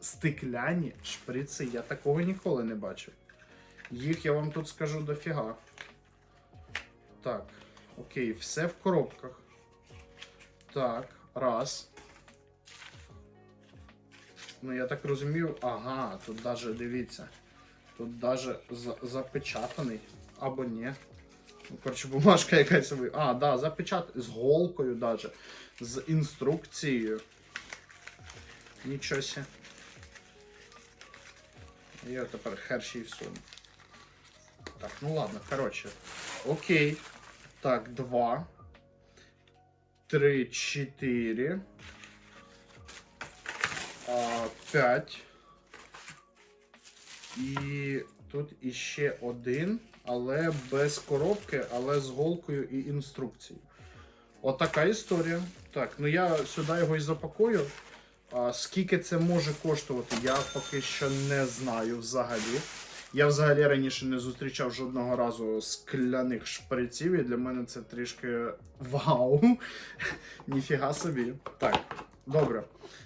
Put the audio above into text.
стекляні шприци. Я такого ніколи не бачив. Їх я вам тут скажу дофіга. Так, окей, все в коробках. Так, раз. Ну, я так розумію, ага, тут даже, дивіться. Тут даже за- запечатаний. Або ні. Ну, коротше, бумажка якась ви. А, да, запечатаний. З голкою даже. З інструкцією. Нічого сі. Я тепер херші всуну. Так, ну ладно, коротше. Окей. Так, два. Три, чотири. П'ять. І тут іще один, але без коробки, але з голкою і інструкцією. Отака історія. Так, ну я сюди його і запакую. А, скільки це може коштувати, я поки що не знаю взагалі. Я взагалі раніше не зустрічав жодного разу скляних шприців, і для мене це трішки вау. Ніфіга собі. Так, добре.